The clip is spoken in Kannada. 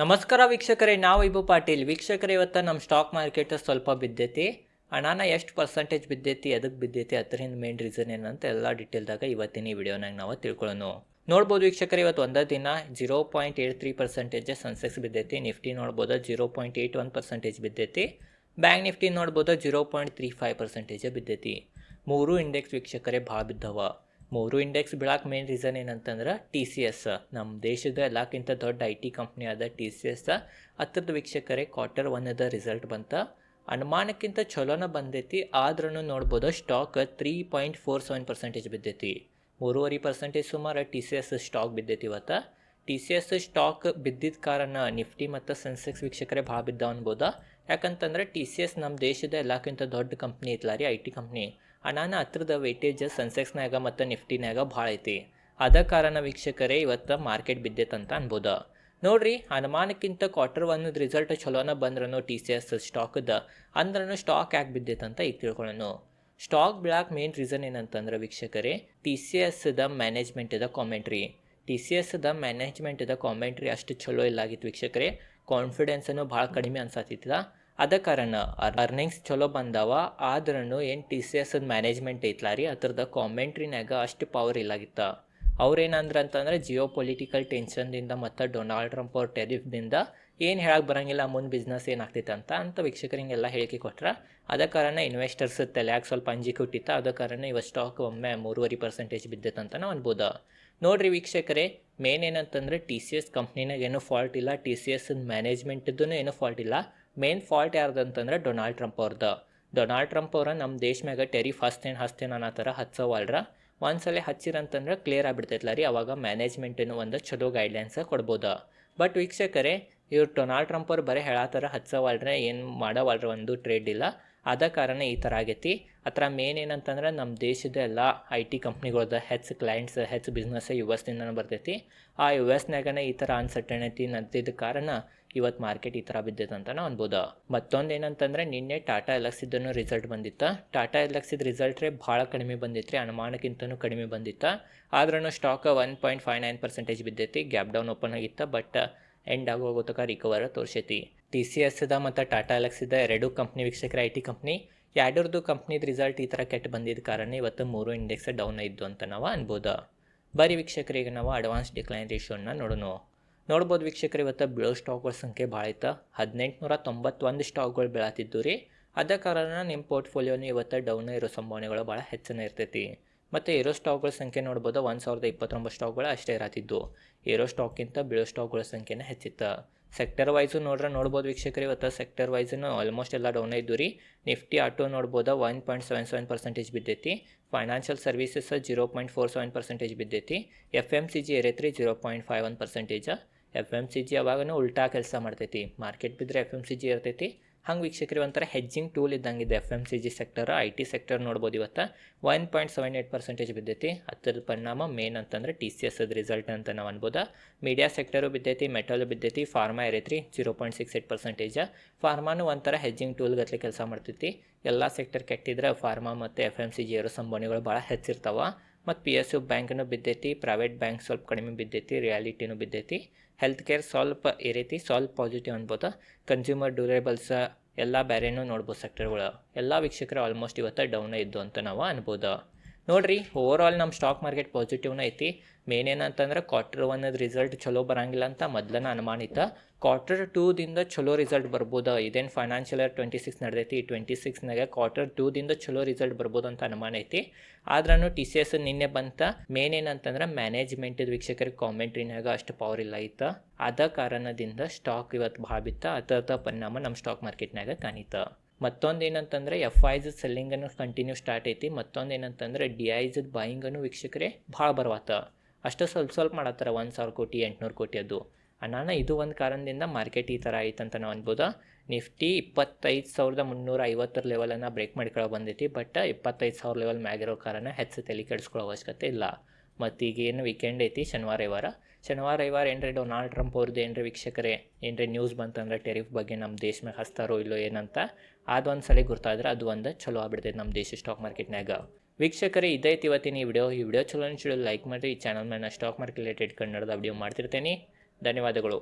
ನಮಸ್ಕಾರ ವೀಕ್ಷಕರೇ, ನಾವು ಇಬು ಪಾಟೀಲ್. ವೀಕ್ಷಕರೇ, ಇವತ್ತು ನಮ್ಮ ಸ್ಟಾಕ್ ಮಾರ್ಕೆಟ್ ಸ್ವಲ್ಪ ಬಿದ್ದೈತಿ. ಹಣನ ಎಷ್ಟು ಪರ್ಸೆಂಟೇಜ್ ಬಿದ್ದೈತಿ ಅದಕ್ಕೆ ಬಿದ್ದೈತಿ, ಅದರಿಂದ ಮೇನ್ ರೀಸನ್ ಏನಂತ ಎಲ್ಲ ಡೀಟೇಲ್ದಾಗ ಇವತ್ತಿನ ಈ ವಿಡಿಯೋನಾಗ ನಾವು ತಿಳ್ಕೊಳ್ಳೋಣ ನೋಡ್ಬೋದು ವೀಕ್ಷಕರೇ, ಇವತ್ತು ಒಂದೇ ದಿನ zero point eight three percentage Sensex ಬಿದ್ದೈತಿ. Nifty ನೋಡ್ಬೋದು zero point eight one percentage ಬಿದ್ದೈತಿ. Bank Nifty ನೋಡ್ಬೋದು zero point three five percentage ಬಿದ್ದೈತಿ. ಮೂರು ಇಂಡೆಕ್ಸ್ ವೀಕ್ಷಕರೇ ಭಾಳ ಬಿದ್ದವ. ಮೂರು ಇಂಡೆಕ್ಸ್ ಬೀಳಕ್ಕೆ ಮೇನ್ ರೀಸನ್ ಏನಂತಂದ್ರೆ ಟಿ ಸಿ ಎಸ್ ನಮ್ಮ ದೇಶದ ಎಲ್ಲಕ್ಕಿಂತ ದೊಡ್ಡ ಐ ಟಿ ಕಂಪ್ನಿ ಆದ ಟಿ ಸಿ ಎಸ್ ಹತ್ತಿರದ ವೀಕ್ಷಕರೇ ಕ್ವಾರ್ಟರ್ ಒನ್ನದ ರಿಸಲ್ಟ್ ಬಂತ. ಅನುಮಾನಕ್ಕಿಂತ ಚಲೋನ ಬಂದೈತಿ ಆದ್ರೂ ನೋಡ್ಬೋದು stock three point four seven percentage ಬಿದ್ದೈತಿ. ಮೂರುವರೆ ಪರ್ಸೆಂಟೇಜ್ ಸುಮಾರು ಟಿ ಸಿ ಎಸ್ ಸ್ಟಾಕ್ ಬಿದ್ದೈತಿ ಇವತ್ತು. ಟಿ ಸಿ ಎಸ್ ಸ್ಟಾಕ್ ಬಿದ್ದಿದ್ದ ಕಾರಣ ನಿಫ್ಟಿ ಮತ್ತು ಸೆನ್ಸೆಕ್ಸ್ ವೀಕ್ಷಕರೇ ಭಾಳ ಬಿದ್ದ ಅನ್ಬೋದು. ಯಾಕಂತಂದ್ರೆ ಟಿ ಸಿ ಎಸ್ ನಮ್ಮ ದೇಶದ ಎಲ್ಲಕ್ಕಿಂತ ದೊಡ್ಡ ಕಂಪ್ನಿ ಐತ್ಲಾರಿ ಐ ಟಿ ಕಂಪ್ನಿ ನಾನು ಹತ್ರದ ವೇಟೇಜ್ ಸೆನ್ಸೆಕ್ಸ್ನಾಗ ಮತ್ತು ನಿಫ್ಟಿನಾಗ ಭಾಳ ಐತಿ. ಅದ ಕಾರಣ ವೀಕ್ಷಕರೇ, ಇವತ್ತು ಮಾರ್ಕೆಟ್ ಬಿದ್ದೈತಂತ ಅನ್ಬೋದು. ನೋಡ್ರಿ, ಅನುಮಾನಕ್ಕಿಂತ ಕ್ವಾರ್ಟರ್ ಒನ್ನದ ರಿಸಲ್ಟ್ ಚಲೋನ ಬಂದ್ರೂ ಟಿ ಸಿ ಎಸ್ ಸ್ಟಾಕ್ದ ಅಂದ್ರೂ ಸ್ಟಾಕ್ ಯಾಕೆ ಬಿದ್ದೈತಂತ ಈಗ ತಿಳ್ಕೊಳ್ಳೋಣ ಸ್ಟಾಕ್ ಬ್ಲಾಕ್ ಮೇನ್ ರೀಸನ್ ಏನಂತಂದ್ರೆ ವೀಕ್ಷಕರೇ, ಟಿ ಸಿ ಎಸ್ದ ಮ್ಯಾನೇಜ್ಮೆಂಟ್ದ ಕಾಮೆಂಟ್ರಿ. ಟಿ ಸಿ ಎಸ್ದ ಮ್ಯಾನೇಜ್ಮೆಂಟ್ದ ಕಾಮೆಂಟ್ರಿ ಅಷ್ಟು ಚಲೋ ಇಲ್ಲಾಗಿತ್ತು ವೀಕ್ಷಕರೇ. ಕಾನ್ಫಿಡೆನ್ಸನ್ನು ಭಾಳ ಕಡಿಮೆ ಅನ್ಸತ್ತಿತ್ತದ ಅದ ಕಾರಣ ಅರ್ನಿಂಗ್ಸ್ ಚಲೋ ಬಂದವ ಆದ್ರೂ ಏನು ಟಿ ಸಿ ಎಸ್ ಮ್ಯಾನೇಜ್ಮೆಂಟ್ ಐತ್ಲ ರೀ ಅದ್ರದ್ದು ಕಾಮೆಂಟ್ರಿನಾಗ ಅಷ್ಟು ಪವರ್ ಇಲ್ಲಾಗಿತ್ತ. ಅವ್ರೇನಂದ್ರೆ ಅಂತಂದ್ರೆ ಜಿಯೋ ಪೊಲಿಟಿಕಲ್ ಟೆನ್ಷನ್ದಿಂದ ಮತ್ತು ಡೊನಾಲ್ಡ್ ಟ್ರಂಪ್ ಅವ್ರ ಟೆರಿಫ್ದಿಂದ ಏನು ಹೇಳಕ್ಕೆ ಬರಂಗಿಲ್ಲ, ಮುಂದೆ ಬಿಸ್ನೆಸ್ ಏನಾಗ್ತೈತೆ ಅಂತ ಅಂತ ವೀಕ್ಷಕರಿಗೆಲ್ಲ ಹೇಳಿಕೆ ಕೊಟ್ರೆ. ಅದ ಕಾರಣ ಇನ್ವೆಸ್ಟರ್ಸ್ ತಲೆಯಾಗ ಸ್ವಲ್ಪ ಅಂಜಿಕೆ ಹುಟ್ಟಿತ್ತ ಅದ ಕಾರಣ ಇವ ಸ್ಟಾಕ್ ಒಮ್ಮೆ ಮೂರುವರೆ ಪರ್ಸೆಂಟೇಜ್ ಬಿದ್ದೈತಂತ ನಾವು ಅನ್ಬೋದು. ನೋಡ್ರಿ ವೀಕ್ಷಕರೇ ಮೇನ್ ಏನಂತಂದ್ರೆ ಟಿ ಸಿ ಎಸ್ ಕಂಪ್ನಿನಾಗ ಏನೂ ಫಾಲ್ಟ್ ಇಲ್ಲ ಟಿ ಸಿ ಎಸ್ ಮ್ಯಾನೇಜ್ಮೆಂಟ್ದು ಏನೂ ಫಾಲ್ಟ್ ಇಲ್ಲ. ಮೇನ್ ಫಾಲ್ಟ್ ಯಾರ್ದಂತಂದ್ರೆ ಡೊನಾಲ್ಡ್ ಟ್ರಂಪ್ ಅವ್ರದ್ದು ಡೊನಾಲ್ಡ್ ಟ್ರಂಪ್ ಅವ್ರ ನಮ್ಮ ದೇಶ ಮ್ಯಾಗ ಟೆರಿಫ್ ಹಸ್ತೇನೆ ಹಸ್ತೇನು ಅನ್ನೋ ಥರ ಹಚ್ಚವಲ್ರ ಒಂದ್ಸಲ ಹಚ್ಚಿರಂತಂದ್ರೆ ಕ್ಲಿಯರ್ ಆಗಿಬಿಡ್ತೈತಲ್ಲ ರೀ ಅವಾಗ ಮ್ಯಾನೇಜ್ಮೆಂಟಿನ ಒಂದು ಚಲೋ ಗೈಡ್ಲೈನ್ಸ್ ಕೊಡ್ಬೋದು. ಬಟ್ ವೀಕ್ಷಕರೇ, ಇವ್ರು ಡೊನಾಲ್ಡ್ ಟ್ರಂಪ್ ಅವ್ರು ಬರೀ ಹೇಳತ್ತಾರ ಹಚ್ಚವಲ್ರೆ ಏನು ಮಾಡವಲ್ರ ಒಂದು ಟ್ರೇಡ್ ಇಲ್ಲ. ಆದ ಕಾರಣ ಈ ಥರ ಆಗೈತಿ. ಆ ಮೇನ್ ಏನಂತಂದ್ರೆ ನಮ್ಮ ದೇಶದ ಎಲ್ಲ ಐ ಟಿ ಕಂಪ್ನಿಗಳ್ದ ಹೆಚ್ಚು ಕ್ಲೈಂಟ್ಸ್ ಹೆಚ್ಚು ಬಿಸ್ನೆಸ್ ಯು ಎಸ್ನಿಂದನೇ ಬರ್ತೈತಿ. ಆ ಯು ಎಸ್ನಾಗನೇ ಈ ಥರ ಅನ್ಸರ್ಟನಿಟಿ ನಡ್ದಿದ್ದ ಕಾರಣ ಇವತ್ತು ಮಾರ್ಕೆಟ್ ಈ ಥರ ಬಿದ್ದೈತೆ ಅಂತ ನಾವು ಅನ್ಬೋದು. ಮತ್ತೊಂದು ಏನಂತಂದರೆ, ನಿನ್ನೆ ಟಾಟಾ ಎಲೆಕ್ಸಿದ್ದನ್ನು ರಿಸಲ್ಟ್ ಬಂದಿತ್ತು. ಟಾಟಾ ಎಲಕ್ಸಿದ ರಿಸಲ್ಟ್ ರೇ ಭಾಳ ಕಡಿಮೆ ಬಂದಿತ್ತು ರೀ ಅನುಮಾನಕ್ಕಿಂತನೂ ಕಡಿಮೆ ಬಂದಿತ್ತು. ಆದ್ರೂ stock one point five nine percentage ಬಿದ್ದೈತಿ gap down open ಆಗಿತ್ತು ಬಟ್ ಎಂಡ್ ಆಗೋ ತನಕ ರಿಕವರ್ ತೋರಿಸೈತಿ. ಟಿ ಸಿ ಎಸ್ದ ಮತ್ತು ಟಾಟಾ ಎಲೆಕ್ಸಿದ ಎರಡು ಕಂಪ್ನಿ ವೀಕ್ಷಕರ ಐ ಟಿ ಕಂಪ್ನಿ ಎರಡರದು ಕಂಪ್ನಿದ ರಿಸಲ್ಟ್ ಈ ಥರ ಕೆಟ್ಟು ಬಂದಿದ್ದ ಕಾರಣ ಇವತ್ತು ಮೂರು ಇಂಡೆಕ್ಸ್ ಡೌನ್ ಇದ್ದು ಅಂತ ನಾವು ಅನ್ಬೋದು. ಬರೀ ವೀಕ್ಷಕರಿಗೆ ನಾವು ಅಡ್ವಾನ್ಸ್ ಡಿಕ್ಲೈನ್ ರೇಷಿಯೋನ ನೋಡೋಣ ನೋಡ್ಬೋದು ವೀಕ್ಷಕರು, ಇವತ್ತು ಬೀಳೋ ಸ್ಟಾಕ್ಗಳ ಸಂಖ್ಯೆ ಭಾಳ ಐತೆ ಹದಿನೆಂಟುನೂರ ತೊಂಬತ್ತೊಂದು ಸ್ಟಾಕ್ಗಳು ಬೀಳತ್ತಿದ್ದು ರೀ. ಅದ ಕಾರಣ ನಿಮ್ಮ ಪೋರ್ಟ್ಫೋಲಿಯೋನು ಇವತ್ತು ಡೌನ್ ಇರೋ ಸಂಭಾವನೆಗಳು ಭಾಳ ಹೆಚ್ಚಿನ ಇರ್ತೈತಿ. ಮತ್ತು ಏರೋ ಸ್ಟಾಕ್ಗಳ ಸಂಖ್ಯೆ ನೋಡ್ಬೋದು ಒಂದು ಸಾವಿರದ ಇಪ್ಪತ್ತೊಂಬತ್ತು ಸ್ಟಾಕ್ಗಳು ಅಷ್ಟೇ ಇರತ್ತಿದ್ದು ಏರೋ ಸ್ಟಾಕ್ಗಿಂತ ಬೀಳೋ ಸ್ಟಾಕ್ಗಳ ಸಂಖ್ಯೆನೇ ಹೆಚ್ಚಿತ್ತು. ಸೆಕ್ಟರ್ ವೈಸು ನೋಡ್ರೆ ನೋಡ್ಬೋದು ವೀಕ್ಷಕರು, ಇವತ್ತು ಸೆಕ್ಟರ್ ವೈಸನ್ನು ಆಲ್ಮೋಸ್ಟ್ ಎಲ್ಲ ಡೌನ್ ಇದ್ದು ರೀ. ನಿಫ್ಟಿ ಆಟೋ ನೋಡ್ಬೋದು one point seven seven percentage ಬಿದ್ದೈತಿ. Financial services zero point four seven percentage ಬಿದ್ದೈತಿ. F M C G ಏರೈತ್ರಿ zero point five one percentage F M C G ಯಾವಾಗೂ ಉಲ್ಟಾ ಕೆಲಸ ಮಾಡ್ತೈತಿ. ಮಾರ್ಕೆಟ್ ಬಿದ್ದರೆ ಎಫ್ ಎಂ ಸಿ ಜಿ ಇರ್ತೈತಿ. ಹಂಗೆ ವೀಕ್ಷಕರಿಗೆ ಒಂಥರ ಹೆಜ್ಜಿಂಗ್ ಟೂಲ್ ಇದ್ದಂಗೆ ಇದೆ F M C G sector I T sector ನೋಡ್ಬೋದು ಇವತ್ತು. One point seven eight percentage ಬಿದ್ದೈತಿ. ಅದರ ಪರಿಣಾಮ ಮೇನ್ ಅಂತಂದ್ರೆ ಟಿ ಸಿ ಎಸ್ ರಿಸಲ್ಟ್ ಅಂತ ನಾವು ಅನ್ಬೋದು. ಮೀಡಿಯಾ ಸೆಕ್ಟರು ಬಿದ್ದೈತಿ ಮೆಟಲ್ ಬಿದ್ದೈತಿ pharma ಇರೈತಿ zero point six eight percentage ಫಾರ್ಮಾನು ಒಂಥರ ಹೆಜ್ಜಿಂಗ್ ಟೂಲ್ ಗತ್ಲೆ ಕೆಲಸ ಮಾಡ್ತೈತಿ. ಎಲ್ಲ ಸೆಕ್ಟರ್ ಕೆಟ್ಟಿದ್ರೆ ಫಾರ್ಮಾ ಮತ್ತು ಎಫ್ ಎಂ ಸಿ ಜಿ ಇರೋ ಸಂಭಾವನೆಗಳು ಭಾಳ ಹೆಚ್ಚಿರ್ತಾವೆ. ಮತ್ತು ಪಿ ಎಸ್ ಯು ಬ್ಯಾಂಕ್ನೂ ಬಿದ್ದೈತಿ ಪ್ರೈವೇಟ್ ಬ್ಯಾಂಕ್ ಸ್ವಲ್ಪ ಕಡಿಮೆ ಬಿದ್ದೈತಿ ರಿಯಾಲಿಟಿನೂ ಬಿದ್ದೈತಿ. ಹೆಲ್ತ್ ಕೇರ್ ಸ್ವಲ್ಪ ಈ ರೀತಿ ಸ್ವಲ್ಪ ಪಾಸಿಟಿವ್ ಅನ್ಬೋದು. ಕನ್ಸ್ಯೂಮರ್ ಡ್ಯೂರೇಬಲ್ಸ್ ಎಲ್ಲ ಬೇರೆನೂ ನೋಡ್ಬೋದು ಸೆಕ್ಟರ್ಗಳು ಎಲ್ಲ ವೀಕ್ಷಕರು ಆಲ್ಮೋಸ್ಟ್ ಇವತ್ತು ಡೌನ್ ಇದ್ದು ಅಂತ ನಾವು ಅನ್ಬೋದು. ನೋಡ್ರಿ ಓವರ್ ಆಲ್ ನಮ್ಮ ಸ್ಟಾಕ್ ಮಾರ್ಕೆಟ್ ಪಾಸಿಟಿವ್ನ ಐತಿ. ಮೇನ್ ಏನಂತಂದ್ರೆ ಕ್ವಾರ್ಟರ್ ಒನ್ನದ ರಿಸಲ್ಟ್ ಚಲೋ ಬರಂಗಿಲ್ಲ ಅಂತ ಮೊದಲನ ಅನುಮಾನಿತ ಕ್ವಾರ್ಟರ್ ಟೂದಿಂದ ಚಲೋ ರಿಸಲ್ಟ್ ಬರ್ಬೋದು? ಇದೇನು ಫೈನಾನ್ಷಿಯಲ್ ಇಯರ್ ಟ್ವೆಂಟಿ ಸಿಕ್ಸ್ ನಡೆದೈತಿ ಟ್ವೆಂಟಿ ಸಿಕ್ಸ್ನಾಗ ಕ್ವಾರ್ಟರ್ ಟೂದಿಂದ ಚಲೋ ರಿಸಲ್ಟ್ ಬರ್ಬೋದು ಅಂತ ಅನುಮಾನ ಐತಿ. ಆದ್ರೂ ಟಿ ಸಿ ಎಸ್ ನಿನ್ನೆ ಬಂತ. ಮೇನ್ ಏನಂತಂದ್ರೆ ಮ್ಯಾನೇಜ್ಮೆಂಟ್ ವೀಕ್ಷಕರಿಗೆ ಕಾಮೆಂಟ್ರಿನಾಗ ಅಷ್ಟು ಪವರ್ ಇಲ್ಲ ಇತ್ತು. ಅದ ಕಾರಣದಿಂದ ಸ್ಟಾಕ್ ಇವತ್ತು ಭಾಳ ಬಿತ್ತ ಅದರ ಪರಿಣಾಮ ನಮ್ಮ ಸ್ಟಾಕ್ ಮಾರ್ಕೆಟ್ನಾಗ ಕಾಣಿತ. ಮತ್ತೊಂದು ಏನಂತಂದ್ರೆ ಎಫ್ ಐಸ್ ಸೆಲ್ಲಿಂಗನ್ನು ಕಂಟಿನ್ಯೂ ಸ್ಟಾರ್ಟ್ ಐತಿ. ಮತ್ತೊಂದು ಏನಂತಂದ್ರೆ ಡಿ ಐಸದ ಬಾಯಿಂಗನ್ನು ವೀಕ್ಷಕರೇ ಭಾಳ ಬರವಾತ. ಅಷ್ಟು ಸ್ವಲ್ಪ ಸ್ವಲ್ಪ ಮಾಡತ್ತಾರ. ಒಂದು ಸಾವಿರ ಕೋಟಿ, ಎಂಟುನೂರು ಕೋಟಿ ಅದು. ಅನಾನ ಇದು ಒಂದು ಕಾರಣದಿಂದ ಮಾರ್ಕೆಟ್ ಈ ಥರ ಆಯ್ತಂತ ನಾವು ಅನ್ಬೋದು. ನಿಫ್ಟಿ ಇಪ್ಪತ್ತೈದು ಸಾವಿರದ ಮುನ್ನೂರ ಐವತ್ತರ ಲೆವೆಲನ್ನು ಬ್ರೇಕ್ ಮಾಡ್ಕೊಳ್ಳೋ ಬಂದೈತಿ. ಬಟ್ ಇಪ್ಪತ್ತೈದು ಸಾವಿರ ಲೆವೆಲ್ ಮ್ಯಾಗಿರೋ ಕಾರಣ ಹೆಚ್ಚು ತಲೆ ಕೆಡಿಸ್ಕೊಳ್ಳೋ ಅವಶ್ಯಕತೆ ಇಲ್ಲ. ಮತ್ತು ಈಗ ಏನು ವೀಕೆಂಡ್ ಐತಿ? ಶನಿವಾರ, ರವಿವಾರ. ಶನಿವಾರ, ರವಿವಾರ ಏನ್ರಿ ಡೊನಾಲ್ಡ್ ಟ್ರಂಪ್ ಅವ್ರದ್ದು ಏನ್ರಿ ವೀಕ್ಷಕರೇ? ಏನ್ರಿ ನ್ಯೂಸ್ ಬಂತಂದ್ರೆ ಟೆರಿಫ್ ಬಗ್ಗೆ ನಮ್ಮ ದೇಶ ಮ್ಯಾಗ ಹಸ್ತಾರೋ ಇಲ್ಲೋ ಏನಂತ ಅದೊಂದು ಸಲ ಗೊತ್ತಾದ್ರೆ ಅದು ಒಂದು ಚಲೋ ಆಗ್ಬಿಡ್ತೈತೆ ನಮ್ಮ ದೇಶ ಸ್ಟಾಕ್ ಮಾರ್ಕೆಟ್ನಾಗ ವೀಕ್ಷಕರೇ ಇದೈತಿ ಇವತ್ತಿನ ಈ ವಿಡಿಯೋ ಈ ವಿಡಿಯೋ ಚಲೋ ಅನ್ಸಿದ್ರೆ ಲೈಕ್ ಮಾಡಿರಿ. ಈ ಚಾನಲ್ ಮೇಲೆ ಸ್ಟಾಕ್ ಮಾರ್ಕೆಟ್ ರಿಲೇಟೆಡ್ ಕನ್ನಡದ ವಿಡಿಯೋ ಮಾಡ್ತಿರ್ತೇನೆ. ಧನ್ಯವಾದಗಳು.